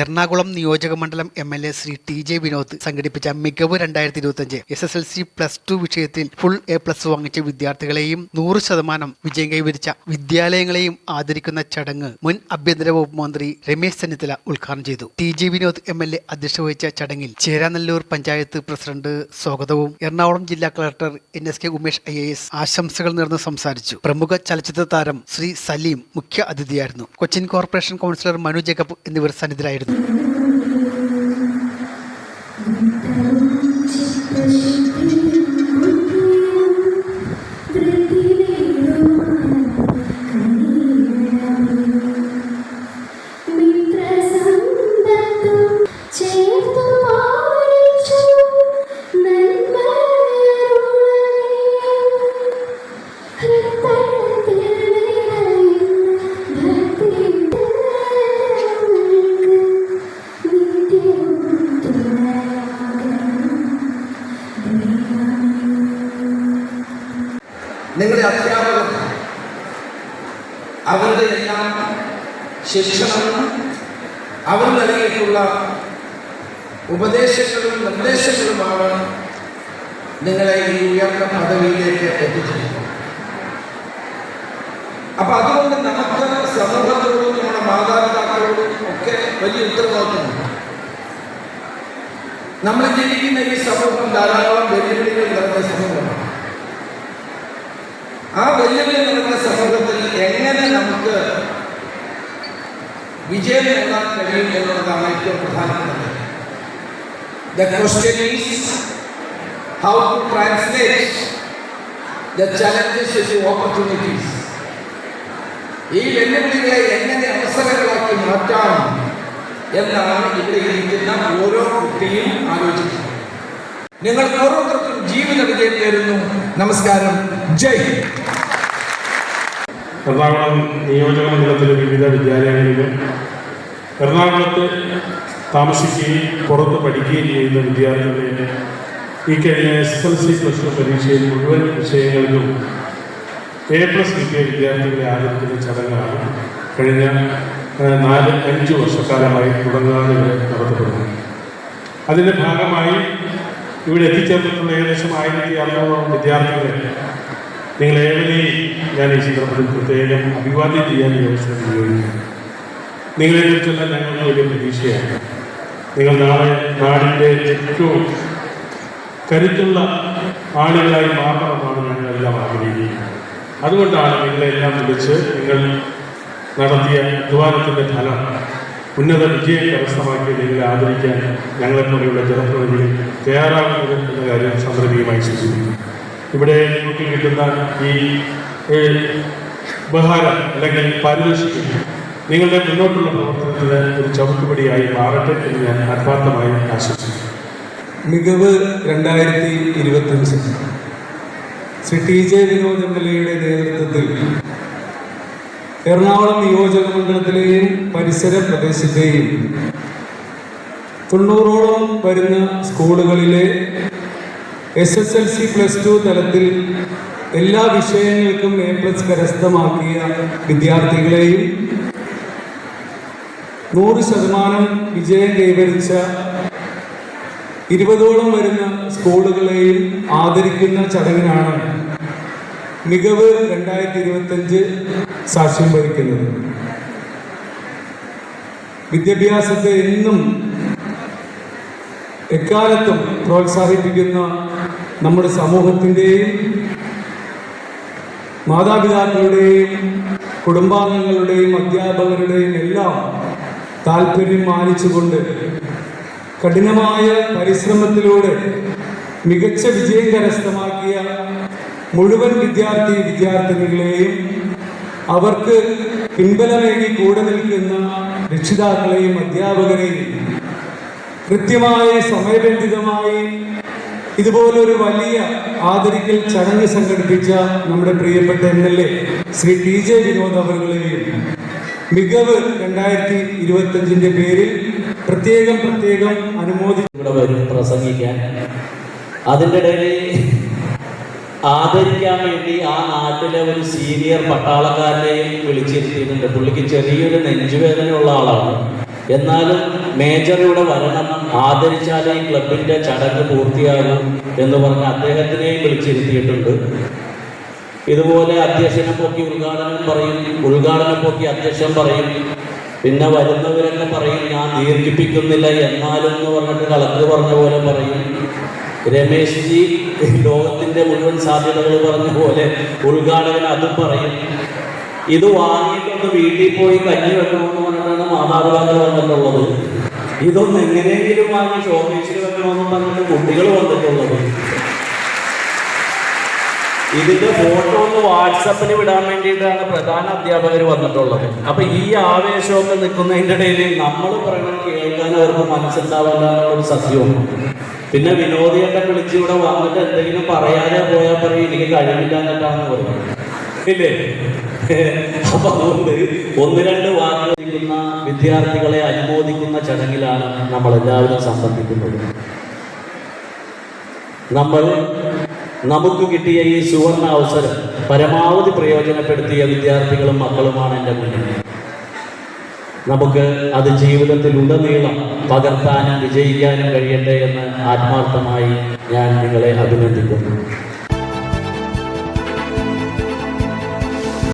എറണാകുളം നിയോജക മണ്ഡലം M L A Shri T J Vinod സംഘടിപ്പിച്ച മികവ് രണ്ടായിരത്തി ഇരുപത്തിയഞ്ച് S S L C plus two വിഷയത്തിൽ ഫുൾ എ പ്ലസ് വാങ്ങിച്ച വിദ്യാർത്ഥികളെയും നൂറ് ശതമാനം വിജയം കൈവരിച്ച വിദ്യാലയങ്ങളെയും ആദരിക്കുന്ന ചടങ്ങ് മുൻ ആഭ്യന്തര വകുപ്പ് മന്ത്രി രമേശ് ചെന്നിത്തല ഉദ്ഘാടനം ചെയ്തു. T J Vinod M L A അധ്യക്ഷത വഹിച്ച ചടങ്ങിൽ ചേരാനല്ലൂർ പഞ്ചായത്ത് പ്രസിഡന്റ് സ്വാഗതവും എറണാകുളം ജില്ലാ collector N S K Umesh I A S ആശംസകൾ നേർന്ന് സംസാരിച്ചു. പ്രമുഖ ചലച്ചിത്ര താരം ശ്രീ സലീം മുഖ്യ അതിഥിയായിരുന്നു. കൊച്ചിൻ കോർപ്പറേഷൻ കൗൺസിലർ മനു ജേക്കബ് എന്നിവർ സന്നിധരായിരുന്നു നിങ്ങളുടെ അവരുടെ എല്ലാം ശിക്ഷണം അവർ നൽകിയിട്ടുള്ള ഉപദേശങ്ങളും നിർദ്ദേശങ്ങളുമാണ് നിങ്ങളെ ഈ ഉയർന്ന പദവിയിലേക്ക് എത്തിച്ചിരിക്കുന്നത്. അപ്പൊ അതുകൊണ്ട് നമുക്ക് സമൂഹത്തോടും നമ്മുടെ മാതാപിതാക്കളോടും ഒക്കെ വലിയ ഉത്തരവാദിത്വമുണ്ട്. നമ്മൾ ജീവിക്കുന്ന ഈ സമൂഹം ധാരാളം വെല്ലുവിളികൾ നിറഞ്ഞ സമൂഹമാണ്. ആ വെല്ലുവിളി നിറഞ്ഞ സമൂഹത്തിൽ എങ്ങനെ നമുക്ക് വിജയം നേടാൻ കഴിയും എന്നുള്ളതാണ് ഏറ്റവും പ്രധാനപ്പെട്ടത്. The question is how to translate the challenges to opportunities ഈ വെല്ലുവിളികളെ എങ്ങനെ അവസരങ്ങളാക്കി മാറ്റാം എന്നാണ് ഇവിടെ ഇരിക്കുന്ന ഓരോ കുട്ടിയും ആലോചിക്കുന്നത്. നിങ്ങൾ ഓരോരുത്തർക്കും ജീവിത വിജയം നേരുന്നു നമസ്കാരം. ജയ്. എറണാകുളം നിയോജക മണ്ഡലത്തിലെ വിവിധ വിദ്യാലയങ്ങളിലും എറണാകുളത്ത് താമസിക്കുകയും പുറത്ത് പഠിക്കുകയും ചെയ്യുന്ന വിദ്യാർത്ഥികളെ ഈ കഴിഞ്ഞ S L C plus two പരീക്ഷയിൽ മുഴുവൻ വിഷയങ്ങളിലും എ പ്ലസ് കിട്ടിയ വിദ്യാർത്ഥികളെ ആദരിക്കുന്ന ചടങ്ങാണ് കഴിഞ്ഞ നാല് അഞ്ച് വർഷക്കാലമായി തുടങ്ങാതെ നടത്തപ്പെടുന്നത്. അതിന്റെ ഭാഗമായി ഇവിടെ എത്തിച്ചേർന്നിട്ടുള്ള ഏകദേശം ആയിരത്തി അറുന്നൂറോളം വിദ്യാർത്ഥികളെ നിങ്ങൾ ഏവരെയും ഞാൻ ഈ ചിത്രത്തിൽ പ്രത്യേകം അഭിവാദ്യം ചെയ്യാൻ ഈ അവസരം ഉപയോഗിക്കുന്നു നിങ്ങളെക്കുറിച്ചുള്ള ഞങ്ങളുടെ വലിയ പ്രതീക്ഷയാണ്. നിങ്ങൾ നാളെ നാടിന്റെ ഏറ്റവും കരുത്തുള്ള ആളുകളായി മാറണമെന്നാണ് ഞങ്ങളെല്ലാം ആഗ്രഹിക്കുന്നത്. അതുകൊണ്ടാണ് നിങ്ങളെല്ലാം വിളിച്ച് നിങ്ങൾ നടത്തിയ അധ്വാനത്തിന്റെ ഫലം ഉന്നത വിജയം കരസ്ഥമാക്കിയ നിങ്ങളെ ആദരിക്കാൻ ഞങ്ങളെപ്പോലെയുള്ള ജനപ്രതിനിധികൾ തയ്യാറാകുന്നത് എന്ന കാര്യം സംതൃപ്തിയുമായി സൂചിപ്പിക്കുന്നു. ഇവിടെ നിങ്ങൾക്ക് കിട്ടുന്ന ഈ ഉപഹാരം അല്ലെങ്കിൽ പാരിതോഷികം നിങ്ങളുടെ മുന്നോട്ടുള്ള പ്രവർത്തനത്തിന് ഒരു ചവിട്ടുപടിയായി മാറട്ടെ എന്ന് ഞാൻ ആത്മാർത്ഥമായി ആശംസിക്കുന്നു. മികവ് രണ്ടായിരത്തി ഇരുപത്തഞ്ച് Shri T J Vinod M L എയുടെ നേതൃത്വത്തിൽ എറണാകുളം നിയോജക മണ്ഡലത്തിലെയും പരിസര പ്രദേശത്തെയും തൊണ്ണൂറോളം വരുന്ന സ്കൂളുകളിലെ S S L C plus two തലത്തിൽ എല്ലാ വിഷയങ്ങൾക്കും എ പ്ലസ് കരസ്ഥമാക്കിയ വിദ്യാർത്ഥികളെയും നൂറ് ശതമാനം വിജയം കൈവരിച്ച ഇരുപതോളം വരുന്ന സ്കൂളുകളെയും ആദരിക്കുന്ന ചടങ്ങിനാണ് മികവ് രണ്ടായിരത്തി ഇരുപത്തഞ്ച് സാക്ഷ്യം വഹിക്കുന്നത്. വിദ്യാഭ്യാസത്തെ എന്നും എക്കാലത്തും പ്രോത്സാഹിപ്പിക്കുന്ന നമ്മുടെ സമൂഹത്തിന്റെയും മാതാപിതാക്കളുടെയും കുടുംബാംഗങ്ങളുടെയും അധ്യാപകരുടെയും എല്ലാം താല്പര്യം മാനിച്ചുകൊണ്ട് കഠിനമായ പരിശ്രമത്തിലൂടെ മികച്ച വിജയം കരസ്ഥമാക്കിയ മുഴുവൻ വിദ്യാർത്ഥി വിദ്യാർത്ഥിനികളെയും അവർക്ക് പിൻബലമേകി കൂടെ നിൽക്കുന്ന രക്ഷിതാക്കളെയും അധ്യാപകരെയും കൃത്യമായി സമയബന്ധിതമായി ഇതുപോലൊരു വലിയ ആദരിക്കൽ ചടങ്ങ് സംഘടിപ്പിച്ച നമ്മുടെ പ്രിയപ്പെട്ട M L A Shri T J Vinod അവരുകളെയും മികവ് രണ്ടായിരത്തി ഇരുപത്തഞ്ചിന്റെ പേരിൽ പ്രത്യേകം പ്രത്യേകം അനുമോദിച്ചു പ്രസംഗിക്കാൻ. അതിന്റെ ഇടയിൽ ആദരിക്കാൻ വേണ്ടി ആ നാട്ടിലെ ഒരു സീനിയർ പട്ടാളക്കാരനെയും വിളിച്ചിരുത്തിയിട്ടുണ്ട്. പുള്ളിക്ക് ചെറിയൊരു നെഞ്ചുവേദനയുള്ള ആളാണ്. എന്നാലും മേജർ ഇവിടെ വരണം. ആദരിച്ചാലേ ഈ ക്ലബിന്റെ ചടങ്ങ് പൂർത്തിയാകും എന്ന് പറഞ്ഞ് അദ്ദേഹത്തിനെയും വിളിച്ചിരുത്തിയിട്ടുണ്ട്. ഇതുപോലെ അധ്യക്ഷനെ പൊക്കി ഉദ്ഘാടനം പറയും ഉദ്ഘാടനം പൊക്കി അധ്യക്ഷൻ പറയും. പിന്നെ വരുന്നവരൊക്കെ പറയും ഞാൻ ദീർഘിപ്പിക്കുന്നില്ല എന്നാലും എന്ന് പറഞ്ഞിട്ട് കളക്ടർ പറഞ്ഞ പോലെ പറയും. രമേശ് ജി ലോകത്തിന്റെ മുഴുവൻ സാധ്യതകൾ പറഞ്ഞ പോലെ ഉദ്ഘാടകൻ അതും പറയും. ഇത് വാങ്ങിക്കൊണ്ട് വീട്ടിൽ പോയി കഞ്ഞി വെക്കണമെന്ന് പറഞ്ഞിട്ടാണ് മാതാപിതാക്കൾ വന്നിട്ടുള്ളത്. ഇതൊന്നും എങ്ങനെയെങ്കിലും വാങ്ങി ഷോക്കേസിൽ വെക്കണമെന്ന് പറഞ്ഞിട്ട് കുട്ടികൾ വന്നിട്ടുള്ളത്. ഇതിന്റെ ഫോട്ടോ ഒന്ന് വാട്സപ്പിൽ വിടാൻ വേണ്ടിയിട്ടാണ് പ്രധാന അധ്യാപകർ വന്നിട്ടുള്ളത്. അപ്പൊ ഈ ആവേശമൊക്കെ നിൽക്കുന്നതിന്റെ ഇടയിൽ നമ്മൾ പറയണം കേൾക്കാൻ അവർക്ക് മനസ്സിലാവാനുള്ള ഒരു സത്യവും. പിന്നെ വിനോദിയൊക്കെ വിളിച്ച് ഇവിടെ വന്നിട്ട് എന്തെങ്കിലും പറയാതെ പോയാൽ പറയും എനിക്ക് കഴിവില്ല എന്നിട്ടാണെന്ന് പറയും ഇല്ലേ? അപ്പൊ അതുകൊണ്ട് ഒന്ന് രണ്ട് വാങ്ങിക്കുന്ന വിദ്യാർത്ഥികളെ അനുമോദിക്കുന്ന ചടങ്ങിലാണ് നമ്മൾ എല്ലാവരും സംബന്ധിക്കുന്നത്. നമ്മൾ നമുക്ക് കിട്ടിയ ഈ സുവർണ അവസരം പരമാവധി പ്രയോജനപ്പെടുത്തിയ വിദ്യാർത്ഥികളും മക്കളുമാണ് എന്റെ മുന്നിൽ നമുക്ക് അത് ജീവിതത്തിൽ ഉടനീളം പകർത്താനും വിജയിക്കാനും കഴിയട്ടെ എന്ന് ആത്മാർത്ഥമായി ഞാൻ നിങ്ങളെ അഭിനന്ദിക്കുന്നു.